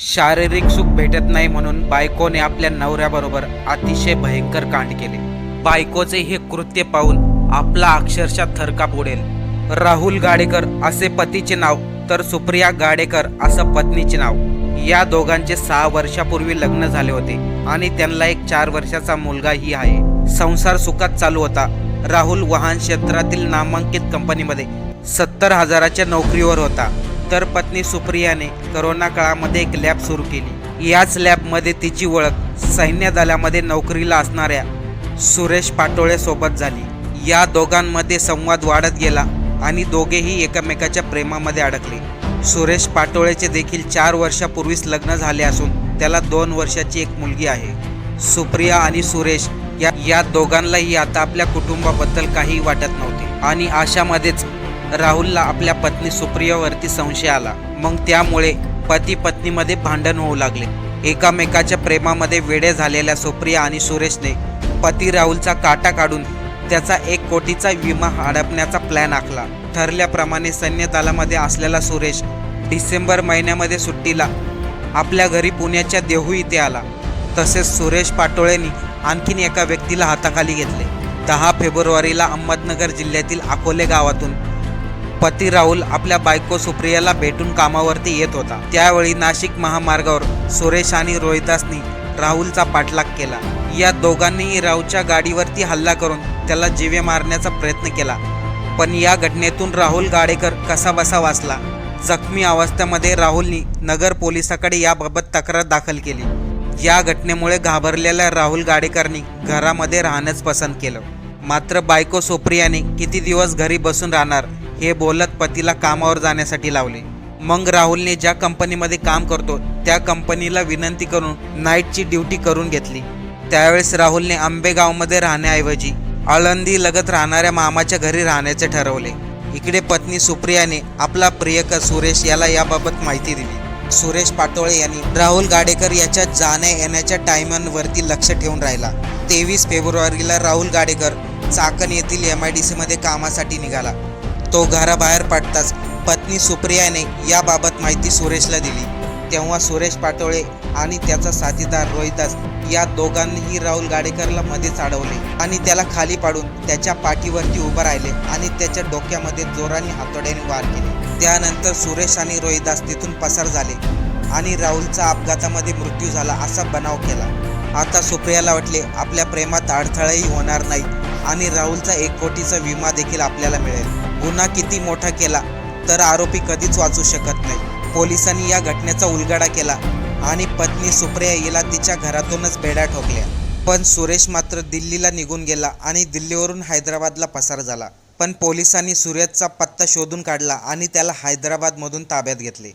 शारीरिक सुख भेटत नाही म्हणून बायकोने आपल्या नवऱ्याबरोबर अतिशय भयंकर कांड केले. बायकोचे हे कृत्य पाहून आपला अक्षरशः थरकाप उडेल. राहुल गाडेकर असे पतीचे नाव तर सुप्रिया गाडेकर असं पत्नीचे नाव. या दोघांचे सहा वर्षापूर्वी लग्न झाले होते आणि त्यांना एक चार वर्षाचा मुलगाही आहे. संसार सुखात चालू होता. राहुल वाहन क्षेत्रातील नामांकित कंपनीमध्ये सत्तर हजाराच्या नोकरीवर होता. तर पत्नी सुप्रियाने करोना काळामध्ये एक लॅब सुरू केली. याच लॅबमध्ये तिची ओळख सैन्य दलामध्ये नोकरीला असणाऱ्या सुरेश पाटोळे सोबत झाली. या दोघांमध्ये संवाद वाढत गेला आणि दोघेही एकमेकाच्या प्रेमामध्ये अडकले. सुरेश पाटोळेचे देखील चार वर्षापूर्वीच लग्न झाले असून त्याला दोन वर्षाची एक मुलगी आहे. सुप्रिया आणि सुरेश या या दोघांनाही आता आपल्या कुटुंबाबद्दल काही वाटत नव्हते. आणि अशामध्येच राहुलला आपल्या पत्नी सुप्रियावरती संशय आला. मग त्यामुळे पती पत्नीमध्ये भांडण होऊ लागले. एकामेकाच्या प्रेमामध्ये वेडे झालेल्या सुप्रिया आणि सुरेशने पती राहुलचा काटा काढून त्याचा एक कोटीचा विमा हडपण्याचा प्लॅन आखला. ठरल्याप्रमाणे सैन्य दलामध्ये असलेला सुरेश डिसेंबर महिन्यामध्ये सुट्टीला आपल्या घरी पुण्याच्या देहू इथे आला. तसेच सुरेश पाटोळेंनी आणखीन एका व्यक्तीला हाताखाली घेतले. दहा फेब्रुवारीला अहमदनगर जिल्ह्यातील अकोले गावातून पती राहुल आपल्या बायको सुप्रियाला भेटून कामावरती येत होता. त्यावेळी नाशिक महामार्गावर सुरेश आणि रोहिदासनी राहुलचा पाठलाग केला. या दोघांनीही राहुलच्या गाडीवरती हल्ला करून त्याला जीवे मारण्याचा प्रयत्न केला. पण या घटनेतून राहुल गाडेकर कसा बसा वाचला. जखमी अवस्थेमध्ये राहुलनी नगर पोलिसाकडे याबाबत तक्रार दाखल केली. या घटनेमुळे घाबरलेल्या राहुल गाडेकरनी घरामध्ये राहणंच पसंत केलं. मात्र बायको सोप्रियाने किती दिवस घरी बसून राहणार हे बोलत पतीला कामावर जाण्यासाठी लावले. मग राहुलने ज्या कंपनीमध्ये काम करतो त्या कंपनीला विनंती करून नाईटची ड्युटी करून घेतली. त्यावेळेस राहुलने आंबेगावमध्ये राहण्याऐवजी आळंदी लगत राहणाऱ्या मामाच्या घरी राहण्याचे ठरवले. इकडे पत्नी सुप्रियाने आपला प्रियकर सुरेश याला याबाबत माहिती दिली. सुरेश पाटोळे यांनी राहुल गाडेकर याच्या जाण्या येण्याच्या टायमांवरती लक्ष ठेवून राहिला. तेवीस फेब्रुवारीला राहुल गाडेकर चाकण येथील एम आय डी सीमध्ये कामासाठी निघाला. तो घराबाहेर पडताच पत्नी सुप्रियाने याबाबत माहिती सुरेशला दिली. तेव्हा सुरेश पाटोळे आणि त्याचा साथीदार रोहिदास या दोघांनीही राहुल गाडेकरला मध्येच अडवले आणि त्याला खाली पाडून त्याच्या पाठीवरती उभं राहिले आणि त्याच्या डोक्यामध्ये जोराने हातोड्याने वार केले. त्यानंतर सुरेश आणि रोहिदास तिथून पसार झाले आणि राहुलचा अपघातामध्ये मृत्यू झाला असा बनाव केला. आता सुप्रियाला वाटले आपल्या प्रेमात अडथळाही होणार नाही आणि राहुलचा एक कोटीचा विमा देखील आपल्याला मिळेल. गुन्हा किती मोठा केला तर आरोपी कधीच वाचू शकत नाही. पोलिसांनी या घटनेचा उलगडा केला आणि पत्नी सुप्रिया हिला तिच्या घरातूनच बेड्या ठोकल्या. पण सुरेश मात्र दिल्लीला निघून गेला आणि दिल्लीवरून हैदराबादला पसार झाला. पण पोलिसांनी सुरेशचा पत्ता शोधून काढला आणि त्याला हैदराबादमधून ताब्यात घेतले.